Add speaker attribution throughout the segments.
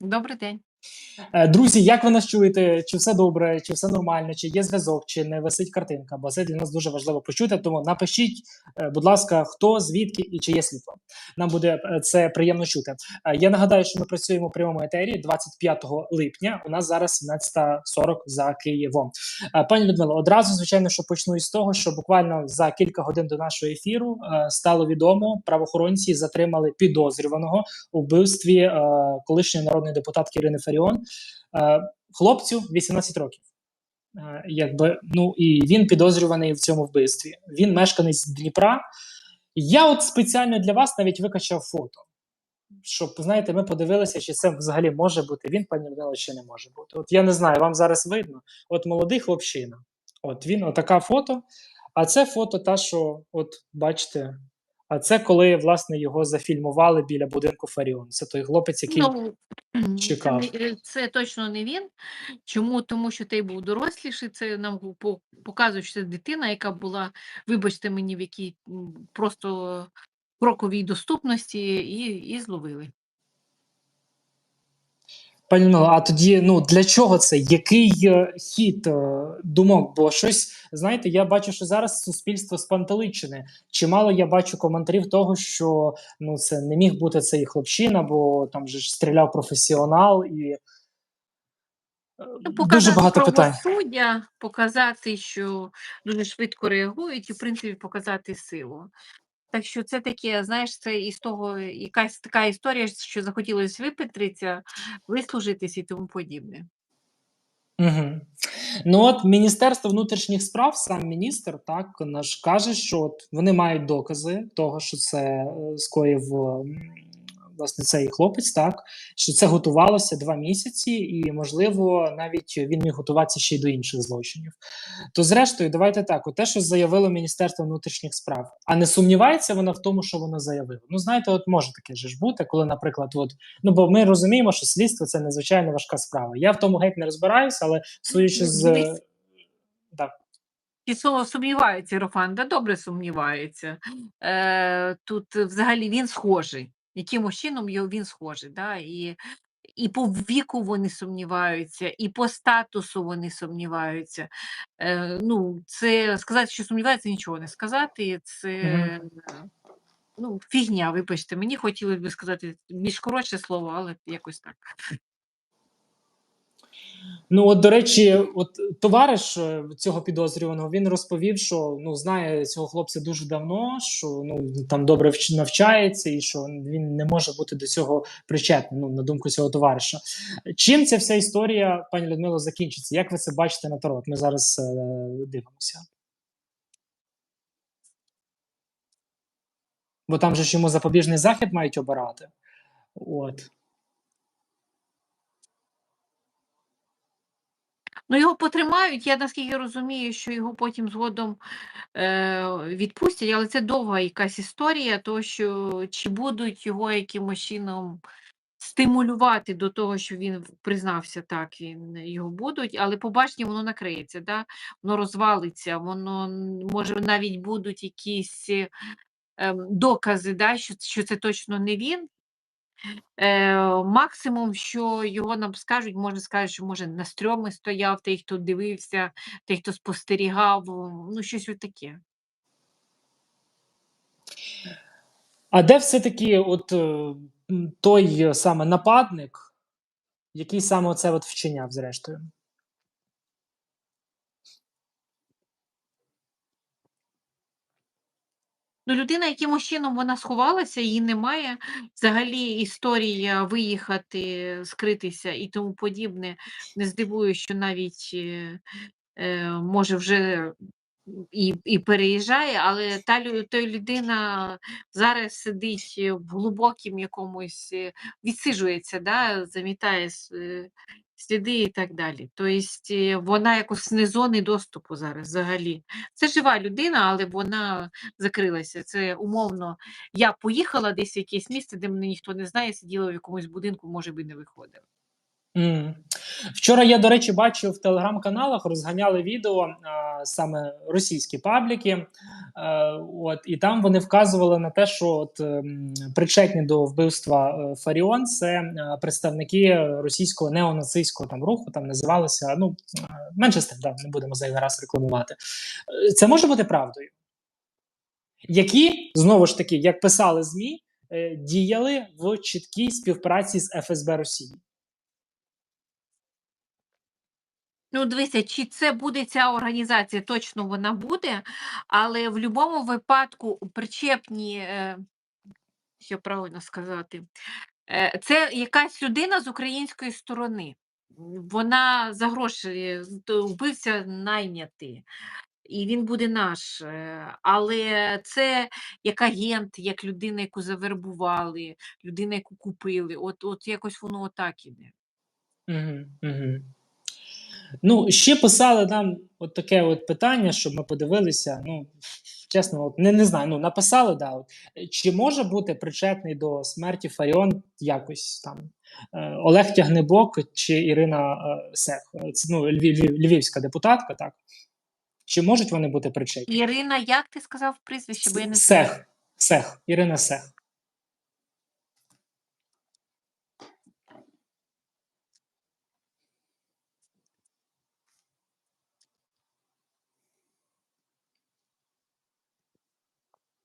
Speaker 1: Добрий день.
Speaker 2: Е, Друзі, як ви нас чуєте? Чи все добре, чи все нормально, чи є зв'язок, чи не висить картинка? Бо це для нас дуже важливо почути. Тому напишіть, е, будь ласка, хто, звідки і чи є світло. Нам буде е, це приємно чути. Я нагадаю, що ми працюємо в прямому етері 25 липня. У нас зараз 17.40 за Києвом. Пані Людмило, одразу звичайно, що почну із того, що буквально за кілька годин до нашого ефіру стало відомо, правоохоронці затримали підозрюваного у вбивстві колишньої народної депутатки Ірини Фаріон. Е, хлопцю 18 років. Е, якби, ну і він підозрюваний в цьому вбивстві. Він мешканець Дніпра. Я от спеціально для вас навіть викачав фото, щоб знаєте, ми подивилися, чи це взагалі може бути він, пані чи не може бути. От я не знаю, вам зараз видно. От молодий хлопчина. От він, отака фото. А це фото, та, що, от бачите, а це коли власне його зафільмували біля будинку Фаріон. Це той хлопець, який.
Speaker 1: Ну,
Speaker 2: чекав.
Speaker 1: не- е, це точно не він. Чому? Тому що той був доросліший. Це нам по- показує, що це дитина, яка була, вибачте мені, в якій просто кроковій доступності, і, і зловили.
Speaker 2: Пані Людмила, а тоді ну для чого це? Який е, хід е, думок? Бо щось знаєте, я бачу, що зараз суспільство спантеличене. Чимало я бачу коментарів того, що ну це не міг бути цей хлопчина, бо там же ж стріляв професіонал і е,
Speaker 1: Ну,
Speaker 2: дуже багато питань.
Speaker 1: правосуддя, показати, що дуже швидко реагують, і в принципі показати силу. Так що це таке, знаєш, це із того якась така історія, що захотілося випетритися, вислужитись і тому подібне.
Speaker 2: Угу. Ну от Міністерство внутрішніх справ, сам міністр, так наш каже, що от вони мають докази того, що це е, скоїв власне цей хлопець, так що це готувалося два місяці, і можливо навіть він міг готуватися ще й до інших злочинів. То, зрештою, давайте так: те, що заявило Міністерство внутрішніх справ, а не сумнівається вона в тому, що воно заявило. Ну знаєте, от може таке же ж бути, коли, наприклад, от ну бо ми розуміємо, що слідство це надзвичайно важка справа. Я в тому геть не розбираюся, але судячи з так.
Speaker 1: Слово сумнівається, Єрофан, да добре сумнівається. Е, тут взагалі він схожий. Якимось чином він схожий. Да? І, і по віку вони сумніваються, і по статусу вони сумніваються. Е, ну, це сказати, що сумніваються, нічого не сказати. Це е, ну, фігня, вибачте. Мені хотілося б сказати більш коротше слово, але якось так.
Speaker 2: Ну, от, до речі, от товариш е, цього підозрюваного він розповів, що ну знає цього хлопця дуже давно, що ну там добре навчається, і що він не може бути до цього причетний. Ну на думку цього товариша. Чим ця вся історія, пані Людмило, закінчиться? Як ви це бачите на тарот? Ми зараз е, дивимося. Бо там же ж йому запобіжний захід мають обирати. От.
Speaker 1: Ну, його потримають. Я наскільки розумію, що його потім згодом е, відпустять, але це довга якась історія, то що чи будуть його якимось чином стимулювати до того, що він признався так, він його будуть, але побачення воно накриється, да? воно розвалиться, воно може навіть будуть якісь ем, докази, да, що, що це точно не він. Е, максимум, що його нам скажуть, можна скажуть, що може на стрьомі стояв, той, хто дивився, той, хто спостерігав, ну щось таке.
Speaker 2: А де все-таки от е, той е, саме нападник, який саме це вчиняв, зрештою?
Speaker 1: Ну, людина якимось чином вона сховалася, її немає. Взагалі історія виїхати, скритися і тому подібне. Не здивує, що навіть е, е, може вже і, і переїжджає, але та той людина зараз сидить в глибокім якомусь, е, відсиджується, да, замітає е, сліди і так далі. Тобто вона якось не зони доступу зараз взагалі. Це жива людина, але вона закрилася. Це умовно. Я поїхала десь в якесь місце, де мене ніхто не знає, сиділа в якомусь будинку, може би не виходила.
Speaker 2: Вчора я, до речі, бачив в телеграм-каналах, розганяли відео а, саме російські пабліки. Е, от, і там вони вказували на те, що от, ем, причетні до вбивства е, Фаріон це е, представники російського неонацистського там руху, там називалося. Ну е, менше да, не будемо зайвий раз рекламувати. Е, Це може бути правдою. Які знову ж таки, як писали ЗМІ, е, діяли в чіткій співпраці з ФСБ Росії.
Speaker 1: Ну, дивися, чи це буде ця організація, точно вона буде, але в будь-якому випадку причепні, е, що правильно сказати, е, це якась людина з української сторони. Вона за гроші вбивця найнятий. І він буде наш, е, але це як агент, як людина, яку завербували, людина, яку купили. От, от якось воно отак іде.
Speaker 2: Угу, угу. Ну, ще писали нам от таке от питання, щоб ми подивилися. Ну, чесно, от, не, не знаю, ну написали, да, от, чи може бути причетний до смерті Фаріон якось там е, Олег Тягнебок чи Ірина е, Сех, Е, це ну, львів, львів- львівська депутатка, так? Чи можуть вони бути причетні?
Speaker 1: Ірина, як ти сказав прізвище, бо я не
Speaker 2: Сех, Сех, Ірина Сех.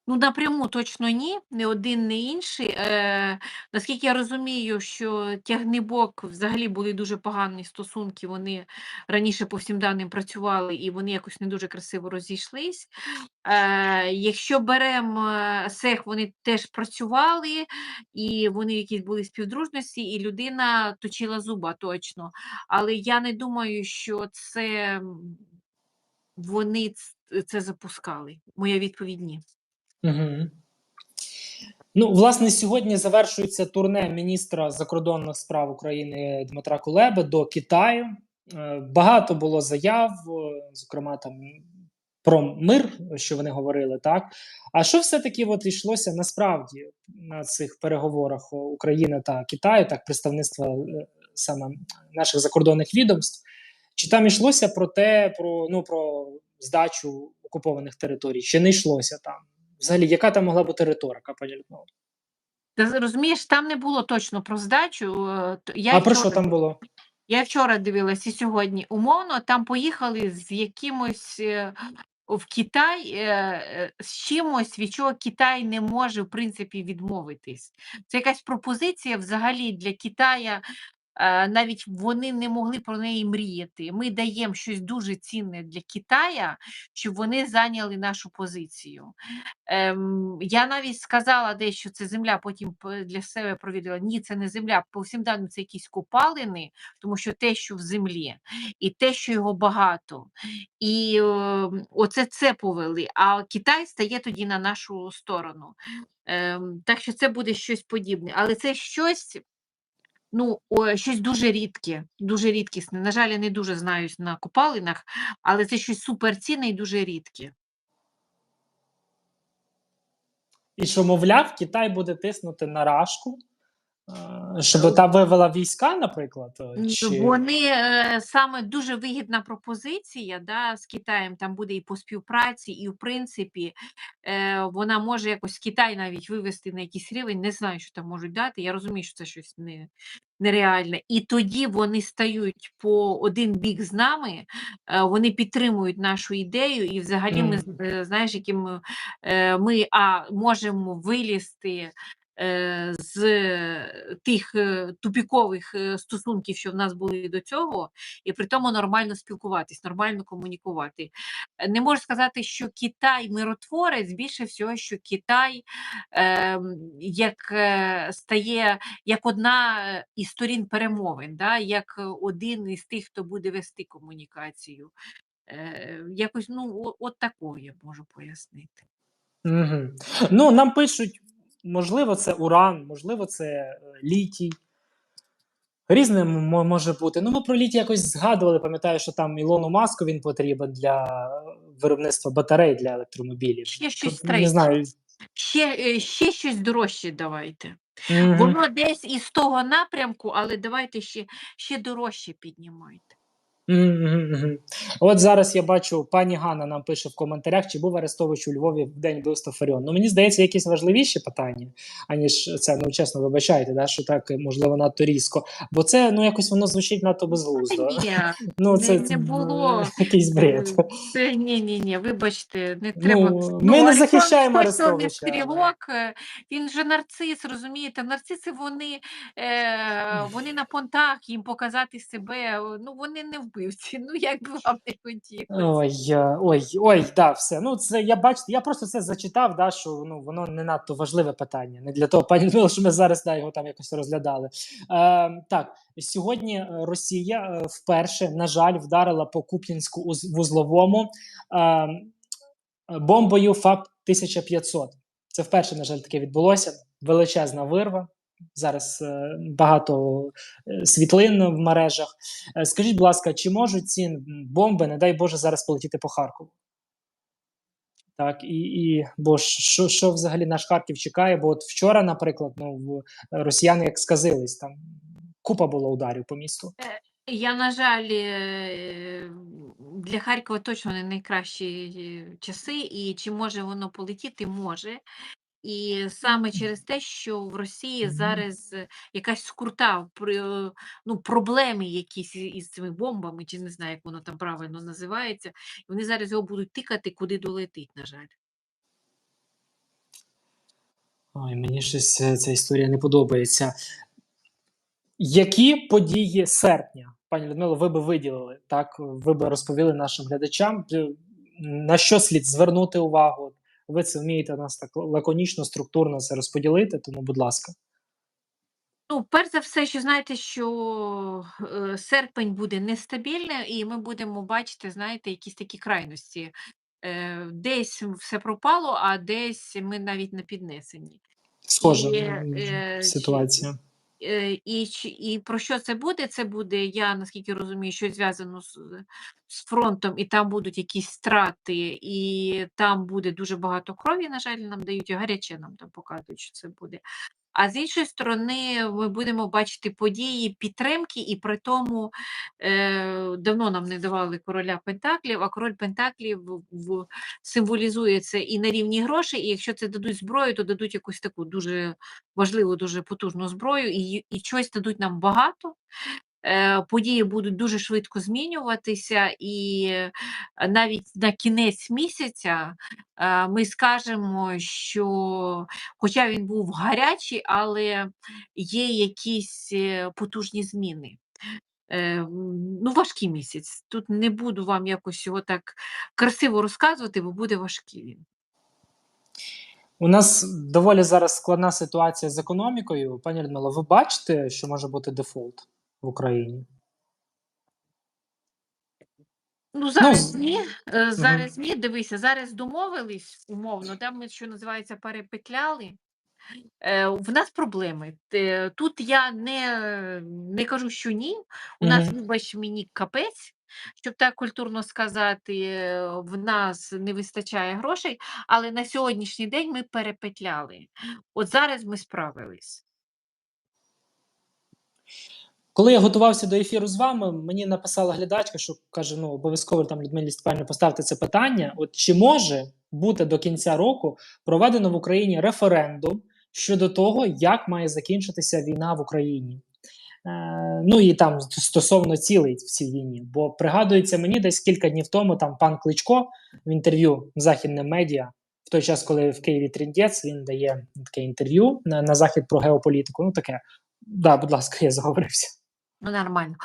Speaker 1: Ну, напряму точно ні, не один, не інший. Е, наскільки я розумію, що тягнибок взагалі були дуже погані стосунки. Вони раніше по всім даним працювали і вони якось не дуже красиво розійшлись. Е, якщо беремо е, сех, вони теж працювали, і вони якісь були співдружності, і людина точила зуба точно. Але я не думаю, що це вони це запускали. Моя відповідь ні.
Speaker 2: Угу. Ну, власне, сьогодні завершується турне міністра закордонних справ України Дмитра Кулеби до Китаю. Е, Багато було заяв, е, зокрема там про мир, що вони говорили, так. А що все-таки от йшлося насправді на цих переговорах України та Китаю, так, представництва е, саме наших закордонних відомств? Чи там йшлося про те, про, ну, про здачу окупованих територій? Чи не йшлося там? Взагалі, яка там могла бути риторика? пані Людмила?
Speaker 1: З- розумієш, там не було точно про здачу. е, Я
Speaker 2: А про що там було?
Speaker 1: я вчора дивилась і сьогодні. Умовно, там поїхали з якимось е, в Китай е, з чимось, від чого Китай не може в принципі відмовитись. Це якась пропозиція взагалі для Китая. Е, Навіть вони не могли про неї мріяти. Ми даємо щось дуже цінне для Китая, щоб вони зайняли нашу позицію. Ем, я навіть сказала десь, що це земля, потім для себе провідала. Ні, це не земля. По всім даним це якісь копалини, тому що те, що в землі, і те, що його багато. І е, оце це повели. А Китай стає тоді на нашу сторону. Ем, так що це буде щось подібне. Але це щось. Ну, щось дуже рідке, дуже рідкісне. На жаль, я не дуже знаюсь на копалинах, але це щось суперцінне і дуже рідке.
Speaker 2: І що, мовляв, Китай буде тиснути на Рашку, щоб та вивела війська, наприклад? е, Чи...
Speaker 1: Вони е, саме дуже вигідна пропозиція да, з Китаєм. Там буде і по співпраці, і в принципі е, вона може якось Китай навіть вивести на якийсь рівень. Не знаю, що там можуть дати. Я розумію, що це щось не, нереальне. І тоді вони стають по один бік з нами, е, вони підтримують нашу ідею, і взагалі ми е, знаєш, яким е, ми а, можемо вилізти е, з тих е, тупікових е, стосунків, що в нас були до цього, і при тому нормально спілкуватись, нормально комунікувати. Е, Не можу сказати, що Китай миротворець, більше всього, що Китай е, як е, стає як одна е, із сторін перемовин, да, як е, один із тих, хто буде вести комунікацію. Е, якось ну, от такого я можу пояснити.
Speaker 2: Угу. Ну, нам пишуть, можливо, це уран, можливо, це е, літій. Різне може бути. Ну, ми про літій якось згадували. Пам'ятаю, що там Ілону Маску він потрібен для е, виробництва батарей для електромобілів.
Speaker 1: Ще щось
Speaker 2: Тут, не знаю,
Speaker 1: Ще, е, ще щось дорожче давайте.
Speaker 2: Мгм.
Speaker 1: Воно десь із того напрямку, але давайте ще, ще дорожче піднімайте.
Speaker 2: От зараз я бачу, пані Ганна нам пише в коментарях, чи був Арестович у Львові в день вбивства Фаріон. Ну мені здається, якісь важливіші питання, аніж це. Ну чесно, вибачайте, да, що так можливо надто різко. Бо це ну якось воно звучить надто безглуздо.
Speaker 1: Ні,
Speaker 2: Ну це
Speaker 1: не було.
Speaker 2: е, якийсь бред.
Speaker 1: Це ні, ні, ні, вибачте, не треба.
Speaker 2: Ну, ми не захищаємо Арестовича.
Speaker 1: стрілок, е, він же нарцис, розумієте? Нарциси вони, е, вони на понтах, їм показати себе. е, Ну вони не вбивці. Ну як би вам не хотілося.
Speaker 2: Ой, ой, ой, да, все. Ну, це я бачите, я просто це зачитав, да, що ну воно не надто важливе питання. Не для того, пані Людмила, що ми зараз да, його там якось розглядали. Е, так, сьогодні е, Росія е, вперше, на жаль, вдарила по Куп'янську уз- вузловому е, бомбою ФАП 1500. Це вперше, на жаль, таке відбулося. Величезна вирва. Зараз е, багато е, світлин в мережах. Е, Скажіть, будь ласка, чи можуть ці бомби, не дай Боже, зараз полетіти по Харкову? Так, і, і бо що, що взагалі наш Харків чекає? Бо от вчора, наприклад, ну росіяни як сказились, там купа було ударів по місту.
Speaker 1: Я, на жаль, для Харкова точно не найкращі часи, і чи може воно полетіти? Може. І саме через те, що в Росії зараз якась скрута е, ну, проблеми якісь із цими бомбами, чи не знаю, як воно там правильно називається. І вони зараз його будуть тикати, куди долетить, на жаль.
Speaker 2: Ой, мені щось е, ця історія не подобається. Які події серпня, пані Людмило, ви би виділили? Так, ви би розповіли нашим глядачам, е, на що слід звернути увагу? Ви це вмієте нас так лаконічно, структурно це розподілити, тому, будь ласка.
Speaker 1: Ну, перш за все, що знаєте, що е, серпень буде нестабільний, і ми будемо бачити, знаєте, якісь такі крайності. Е, десь все пропало, а десь ми навіть на піднесенні.
Speaker 2: Схожа
Speaker 1: е, чи-
Speaker 2: ситуація.
Speaker 1: Е, І, і про що це буде? Це буде, я наскільки розумію, що зв'язано з, з фронтом, і там будуть якісь страти, і там буде дуже багато крові, на жаль, нам дають, гаряче нам там показують, що це буде. А з іншої сторони, ми будемо бачити події підтримки, і при тому е, давно нам не давали короля Пентаклів, а король Пентаклів в, символізує це і на рівні грошей, і якщо це дадуть зброю, то дадуть якусь таку дуже важливу, дуже потужну зброю, і, і щось дадуть нам багато. Е, Події будуть дуже швидко змінюватися, і навіть на кінець місяця е, ми скажемо, що, хоча він був гарячий, але є якісь е, потужні зміни. Ну, важкий місяць. Тут не буду вам якось його так красиво розказувати, бо буде важкий він.
Speaker 2: У нас доволі зараз складна ситуація з економікою. Пані Людмило, ви бачите, що може бути дефолт в Україні?
Speaker 1: Ну, зараз
Speaker 2: з-
Speaker 1: ні. е, Зараз ні, дивися, зараз домовились умовно, да, ми, що називається, перепетляли. Е, В нас проблеми. Тут я не, не кажу, що ні. У нас, вибач мені, капець, щоб так культурно сказати, е, в нас не вистачає грошей, але на сьогоднішній день ми перепетляли. От зараз ми справились.
Speaker 2: Коли я готувався до ефіру з вами, мені написала глядачка, що каже: ну обов'язково там Людмилі Степанівні поставте це питання. От чи може бути до кінця року проведено в Україні референдум щодо того, як має закінчитися війна в Україні? Е, ну і там стосовно цілей в цій війні. Бо пригадується мені десь кілька днів тому там пан Кличко в інтерв'ю західним медіа. В той час, коли в Києві Тріндєц, він дає таке інтерв'ю на, на захід про геополітику. Ну таке. Да, будь ласка, я заговорився.
Speaker 1: Ну, нормально.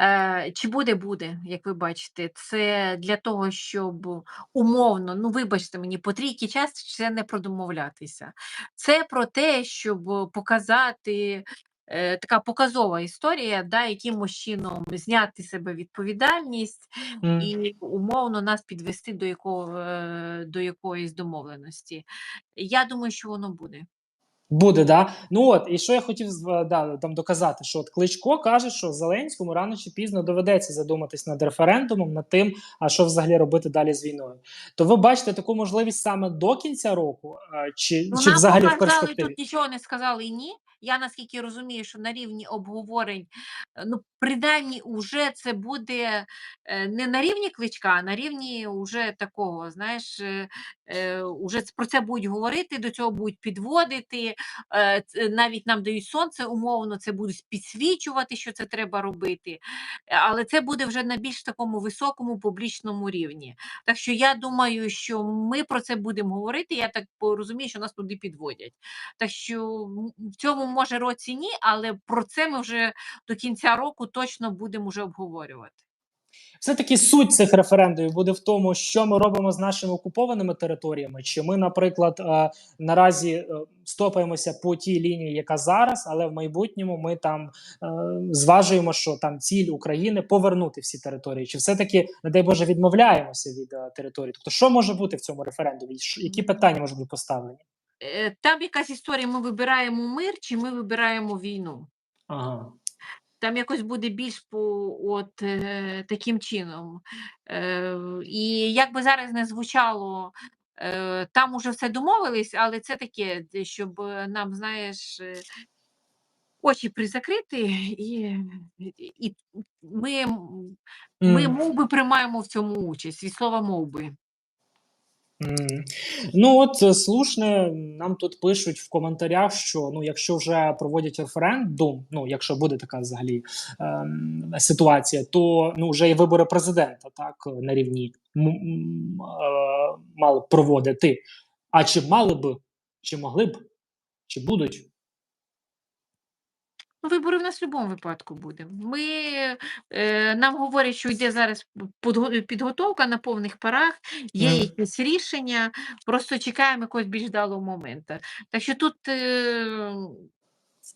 Speaker 1: Е, чи буде, буде, як ви бачите, це для того, щоб умовно, ну вибачте мені, по трійки час це не про домовлятися. Це про те, щоб показати е, така показова історія, да, якимось чином зняти з себе відповідальність
Speaker 2: М.
Speaker 1: і умовно нас підвести до, якого, е, до якоїсь домовленості. Я думаю, що воно буде.
Speaker 2: Буде, да. Ну от, і що я хотів з- да, там доказати, що от Кличко каже, що Зеленському рано чи пізно доведеться задуматись над референдумом, над тим, а що взагалі робити далі з війною. То ви бачите таку можливість саме до кінця року, чи,
Speaker 1: Ну,
Speaker 2: чи
Speaker 1: нам
Speaker 2: взагалі в перспективі?
Speaker 1: тут нічого не сказали ні. Я наскільки розумію, що на рівні обговорень, е, ну, принаймні, уже це буде е, не на рівні кличка, а на рівні уже такого, знаєш, е, уже про це будуть говорити, до цього будуть підводити. Навіть нам дають сонце умовно, це будуть підсвічувати, що це треба робити. Але це буде вже на більш такому високому публічному рівні. Так що я думаю, що ми про це будемо говорити. Я так розумію, що нас туди підводять. Так що в цьому може році ні, але про це ми вже до кінця року точно будемо вже обговорювати.
Speaker 2: Все-таки суть цих референдумів буде в тому, що ми робимо з нашими окупованими територіями. Чи ми, наприклад, е, наразі е, стопаємося по тій лінії, яка зараз, але в майбутньому ми там е, зважуємо, що там ціль України повернути всі території. Чи все-таки, не дай Боже, відмовляємося від території? Тобто, що може бути в цьому референдумі? Які питання можуть бути поставлені?
Speaker 1: Е, Там якась історія: ми вибираємо мир чи ми вибираємо війну.
Speaker 2: Ага.
Speaker 1: Там якось буде більш по от е, таким чином. Е, і як би зараз не звучало, е, там уже все домовились, але це таке, щоб е, нам, знаєш, е, очі призакрити, і, і ми, ми мов би приймаємо в цьому участь від слова мов би.
Speaker 2: Ну от е, слушне нам тут пишуть в коментарях, що ну, якщо вже проводять референдум, ну якщо буде така взагалі ем, ситуація, то ну вже і вибори президента так на рівні м- м, е, мали проводити. А чи мали б, чи могли б, чи будуть?
Speaker 1: Вибори в нас в будь-якому випадку буде. Ми, е, нам говорять, що йде зараз підготовка на повних парах, є якісь рішення, просто чекаємо якогось більш далого моменту. Так що тут е,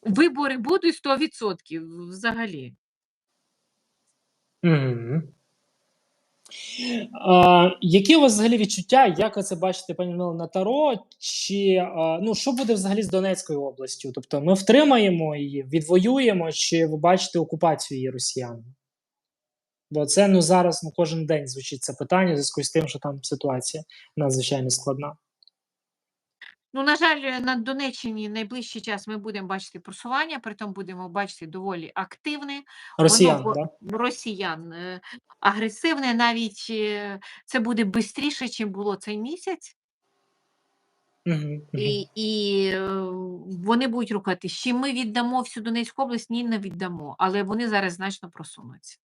Speaker 1: вибори будуть 100% взагалі.
Speaker 2: Мгм. А, які у вас взагалі відчуття? Як ви це бачите, пані на Таро? Чи а, ну що буде взагалі з Донецькою областю? Тобто ми втримаємо її, відвоюємо, чи ви бачите окупацію її росіян? Бо це ну зараз ну кожен день звучить це питання в зв'язку з тим, що там ситуація надзвичайно складна.
Speaker 1: Ну, на жаль, на Донеччині найближчий час ми будемо бачити просування, притом будемо бачити доволі активне.
Speaker 2: Росіян,
Speaker 1: Воно бо- росіян е, агресивне, навіть е, це буде швидше, ніж було цей місяць.
Speaker 2: Угу.
Speaker 1: І, і е, вони будуть рухатись. Чи ми віддамо всю Донецьку область? Ні, не віддамо, але вони зараз значно просунуться.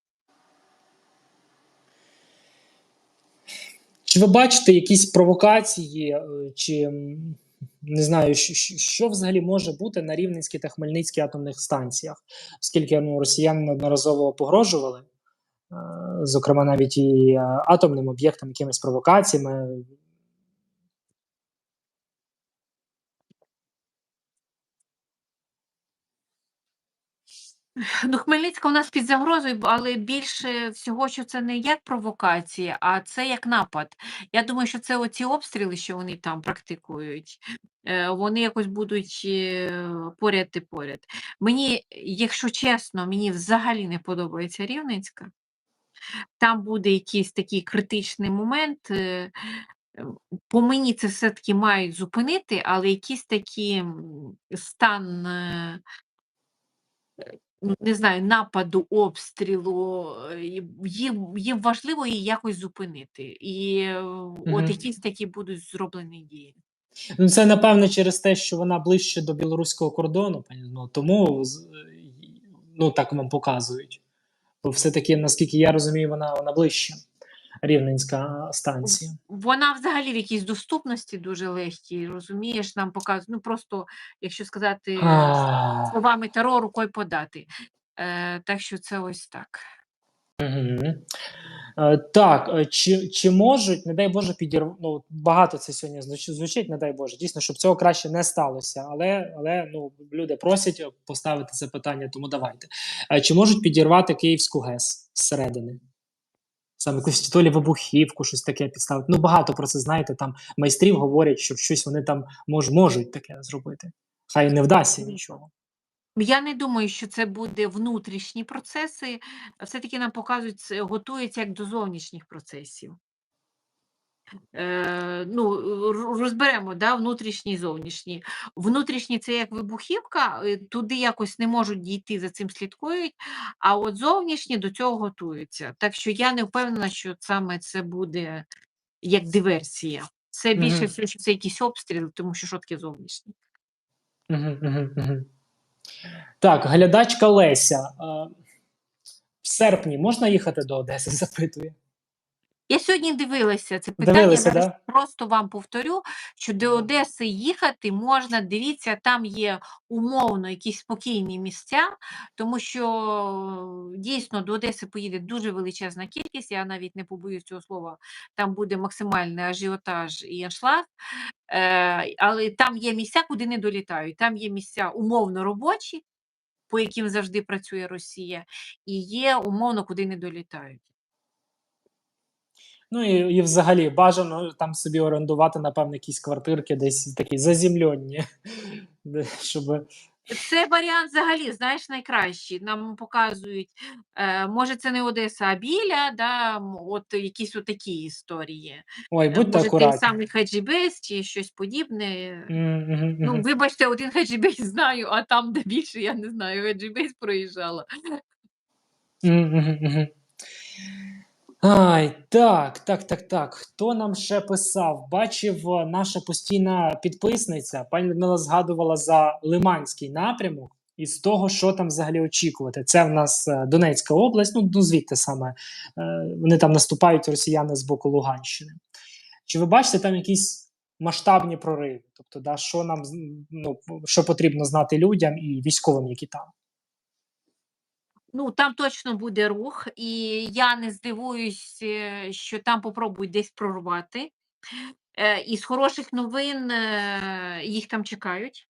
Speaker 2: Чи ви бачите якісь провокації, е, чи не знаю, що, що взагалі може бути на Рівненській та Хмельницькій атомних станціях, оскільки ну, росіяни неодноразово погрожували, е, зокрема навіть і е, атомним об'єктам, якимись провокаціями.
Speaker 1: Ну, Хмельницька у нас під загрозою, але більше всього, що це не як провокація, а це як напад. Я думаю, що це оці обстріли, що вони там практикують, е, вони якось будуть е, поряд і поряд. Мені, якщо чесно, мені взагалі не подобається Рівненська. Там буде якийсь такий критичний момент. е, По мені це все-таки мають зупинити, але якийсь такий стан. Е, ну, не знаю, нападу, обстрілу, е, їм, їм важливо її якось зупинити. І е, от якісь такі будуть зроблені дії.
Speaker 2: Ну, це напевно через те, що вона ближче до білоруського кордону, ну, тому ну, так вам показують. Бо все-таки, наскільки я розумію, вона, вона ближче. Рівненська станція.
Speaker 1: Вона взагалі в якійсь доступності дуже легкій, розумієш, нам показують, ну просто, якщо сказати
Speaker 2: А,
Speaker 1: словами Таро, рукою подати. Е, так що це ось так.
Speaker 2: Мгм. Е, Так, е, чи, чи можуть, не дай Боже, підірв... ну, багато це сьогодні звучить, не дай Боже, дійсно, щоб цього краще не сталося. Але, але ну, люди просять поставити це питання, тому давайте. Е, Чи можуть підірвати Київську ГЕС зсередини? Саме якусь то лі вибухівку, щось таке підставити. Ну, багато про це знаєте. Там майстрів говорять, що щось вони там мож, можуть таке зробити. Хай не вдасться нічого.
Speaker 1: Я не думаю, що це буде внутрішні процеси. Все-таки нам показують, готується як до зовнішніх процесів. Е, ну, розберемо да, внутрішній і зовнішній. Внутрішній це як вибухівка, е, туди якось не можуть дійти, за цим слідкують, а от зовнішні до цього готуються. Так що я не впевнена, що саме це буде як диверсія. Це більше всього, що це якісь обстріли, тому що таке зовнішні.
Speaker 2: Так, глядачка Леся. В серпні можна їхати до Одеси? Запитує.
Speaker 1: Я сьогодні дивилася це питання,
Speaker 2: Дивилися, да?
Speaker 1: просто вам повторю, що до Одеси їхати можна, дивіться, там є умовно якісь спокійні місця, тому що дійсно до Одеси поїде дуже величезна кількість, я навіть не побоюсь цього слова, там буде максимальний ажіотаж і аншлаг, е, але там є місця, куди не долітають. Там є місця умовно робочі, по яким завжди працює Росія, і є умовно, куди не долітають.
Speaker 2: Ну і, і взагалі бажано там собі орендувати, напевно, якісь квартирки, десь такі заземльонні, щоб
Speaker 1: Це варіант взагалі, знаєш, найкращий. Нам показують, е, може, це не Одеса, а біля, да, от якісь отакі історії.
Speaker 2: ой,
Speaker 1: Е,
Speaker 2: будьте
Speaker 1: Може, той самий Хаджібейс чи щось подібне.
Speaker 2: Мгм,
Speaker 1: Ну, вибачте, один Хаджібейс знаю, а там, де більше, я не знаю, Хаджібейс проїжджала.
Speaker 2: Мгм. Ай, так, так, так, так. Хто нам ще писав? Бачив е, наша постійна підписниця. Пані Людмила згадувала за Лиманський напрямок і з того, що там взагалі очікувати. Це в нас е, Донецька область, ну, ну звідти саме. Е, Вони там наступають росіяни з боку Луганщини. Чи ви бачите там якісь масштабні прориви? Тобто, да, що нам ну, що потрібно знати людям і військовим, які там?
Speaker 1: Ну, там точно буде рух, і я не здивуюсь, е, що там попробують десь прорвати. Е, І з хороших новин е, їх там чекають.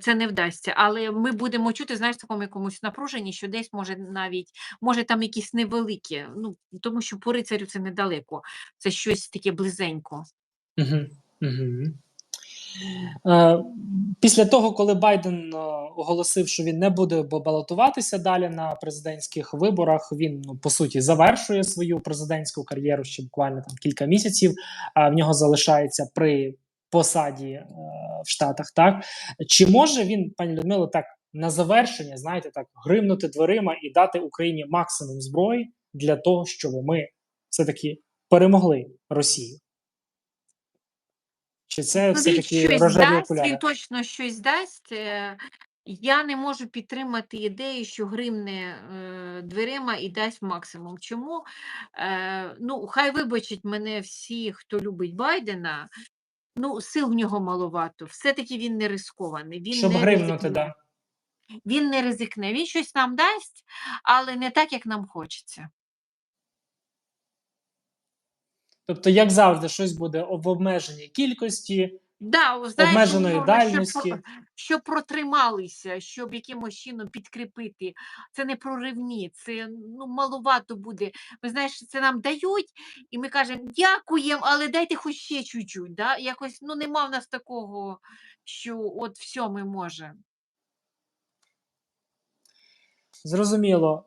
Speaker 1: Це не вдасться, але ми будемо чути, знаєш, в такому якомусь напруженні, що десь може навіть, може там якісь невеликі, ну тому що по рицарю це недалеко, це щось таке близенько.
Speaker 2: Угу. Угу. Е, після того, коли Байден е, оголосив, що він не буде балотуватися далі на президентських виборах, він ну, по суті завершує свою президентську кар'єру ще буквально там кілька місяців. А в нього залишається при посаді е, в Штатах. Так чи може він, пані Людмило, так на завершення, знаєте, так гримнути дверима і дати Україні максимум зброї для того, щоб ми все таки перемогли Росію? Чи це
Speaker 1: Ну,
Speaker 2: все таки
Speaker 1: щось
Speaker 2: рожеві
Speaker 1: дасть,
Speaker 2: окуляри?
Speaker 1: він точно щось дасть. Е, Я не можу підтримати ідею, що гримне е, дверима і дасть максимум. Чому? Е, ну, хай вибачать мене всі, хто любить Байдена. Ну, сил в нього маловато. Все-таки він не рискований. Він
Speaker 2: Щоб
Speaker 1: не
Speaker 2: гримнути, да.
Speaker 1: Він не ризикне. Він щось нам дасть, але не так, як нам хочеться.
Speaker 2: Тобто, як завжди, щось буде в обмеженій кількості,
Speaker 1: Да,
Speaker 2: обмеженої
Speaker 1: щоб,
Speaker 2: дальності.
Speaker 1: про- щоб протрималися, щоб якимось чином підкріпити. Це не проривні, це ну, маловато буде. Ви знаєш, це нам дають, і ми кажемо дякуємо, але дайте хоч ще чуть-чуть. Да? Якось ну, нема в нас такого, що от все ми можемо.
Speaker 2: Зрозуміло,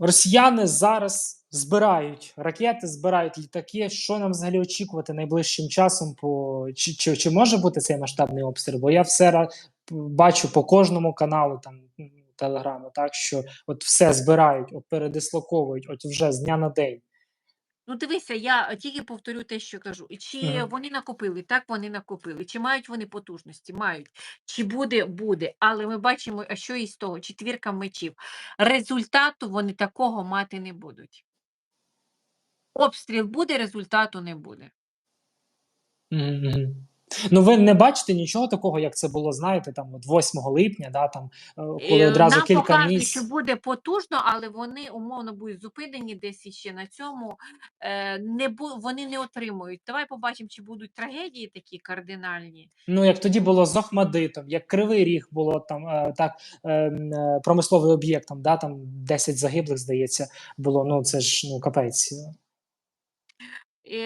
Speaker 2: росіяни зараз збирають ракети, збирають літаки. Що нам взагалі очікувати найближчим часом? По чи, чи, чи може бути цей масштабний обстріл? Бо я все бачу по кожному каналу там телеграму, так що от все збирають, от передислоковують, от вже з дня на день.
Speaker 1: Ну, дивися, я тільки повторю те, що кажу. Чи
Speaker 2: Мгм.
Speaker 1: вони накопили? Так, вони накопили. Чи мають вони потужності? Мають. Чи буде? Буде. Але ми бачимо, а що із того? Четвірка мечів. Результату вони такого мати не будуть. Обстріл буде, результату не буде.
Speaker 2: Мгм, мгм. Ну, ви не бачите нічого такого, як це було, знаєте, там от 8 липня, да, там, е, коли
Speaker 1: Е,
Speaker 2: одразу
Speaker 1: Нам
Speaker 2: кілька
Speaker 1: показують,
Speaker 2: місць.
Speaker 1: що буде потужно, але вони умовно будуть зупинені десь іще на цьому. Е, Не бу... Вони не отримують. Давай побачимо, чи будуть трагедії такі кардинальні.
Speaker 2: Ну, як тоді було з Охмадитом, як Кривий Ріг було там так е, м, е, промисловий об'єкт, там, да, там 10 загиблих, здається, було. Ну це ж ну капець.
Speaker 1: И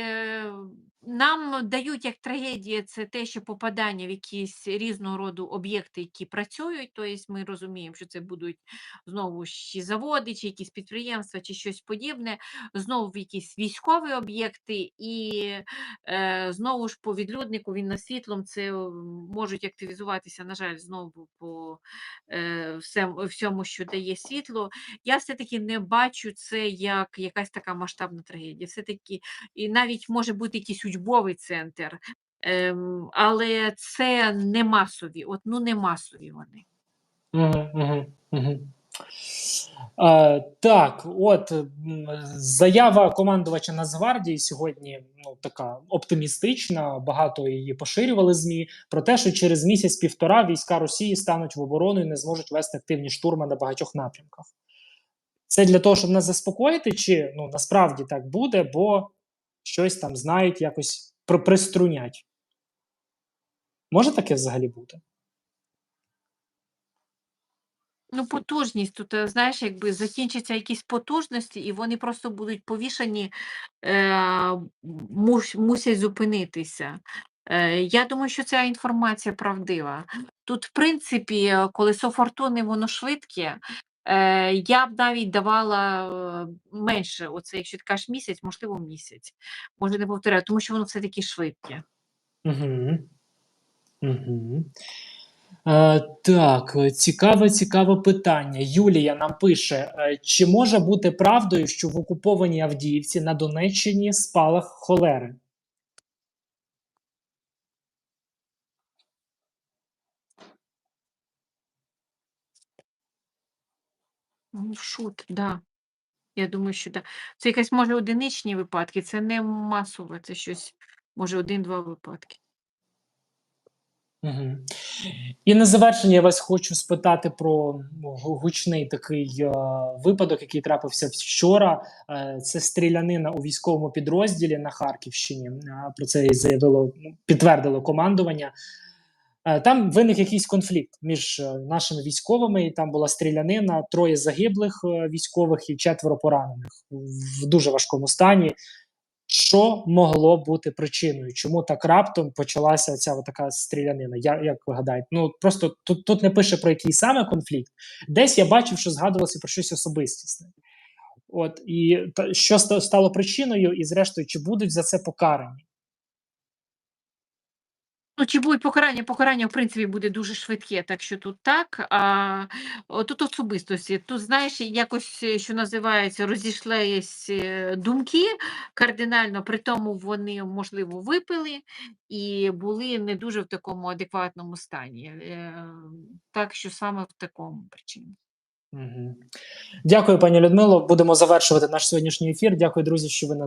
Speaker 1: нам дають як трагедія це те, що попадання в якісь різного роду об'єкти, які працюють. Тобто ми розуміємо, що це будуть знову чи заводи, чи якісь підприємства, чи щось подібне, знову в якісь військові об'єкти, і е, знову ж по відлюднику він на світлом це можуть активізуватися, на жаль, знову по е, всем- всьому, що дає світло. Я все-таки не бачу це як якась така масштабна трагедія. Все-таки і навіть може бути якийсь учбовий центр, ем, але це не масові, от ну не масові вони.
Speaker 2: Угу, так, от заява командувача Нацгвардії сьогодні ну, така оптимістична. Багато її поширювали ЗМІ про те, що через місяць-півтора війська Росії стануть в оборону і не зможуть вести активні штурми на багатьох напрямках. Це для того, щоб нас заспокоїти, чи ну насправді так буде, бо щось там знають, якось при- приструнять. Може таке взагалі бути?
Speaker 1: Ну, потужність тут, е, знаєш, якби закінчаться якісь потужності, і вони просто будуть повішані, е, мусять зупинитися. Е, я думаю, що ця інформація правдива. Тут, в принципі, колесо фортуни, воно швидке. Е, я б навіть давала е, менше, оце, якщо ти кажеш місяць, можливо, місяць. Може, не повторяю, тому що воно все-таки швидке.
Speaker 2: Угу. Угу. Е, так, е, цікаве, цікаве питання. Юлія нам пише: чи може бути правдою, що в окупованій Авдіївці на Донеччині спалах холери?
Speaker 1: Ну, Шут, да. Я думаю, що да. Це якась може одиничні випадки, це не масове, це щось, може, один-два випадки.
Speaker 2: І на завершення я вас хочу спитати про ну, гучний такий е, випадок, який трапився вчора. Е, це стрілянина у військовому підрозділі на Харківщині. Е, про це заявило, ну, підтвердило командування. Е, Там виник якийсь конфлікт між е, нашими військовими, і там була стрілянина, троє загиблих е, військових і четверо поранених в дуже важкому стані. Що могло бути причиною? Чому так раптом почалася ця така стрілянина? Я, як ви гадаєте? Ну просто тут, тут не пише про який саме конфлікт. Десь я бачив, що згадувалося про щось особистісне. От і та, що стало причиною, і зрештою, чи будуть за це покарані?
Speaker 1: Ну, чи будуть покарання? Покарання, в принципі, буде дуже швидке, так що тут так. А тут особистості. Тут, знаєш, якось, е, що називається, розійшлись е, думки кардинально, при тому вони, можливо, випили і були не дуже в такому адекватному стані. Е, Так що саме в такому причині.
Speaker 2: Дякую, пані Людмило. Будемо завершувати наш сьогоднішній ефір. Дякую, друзі, що ви нас.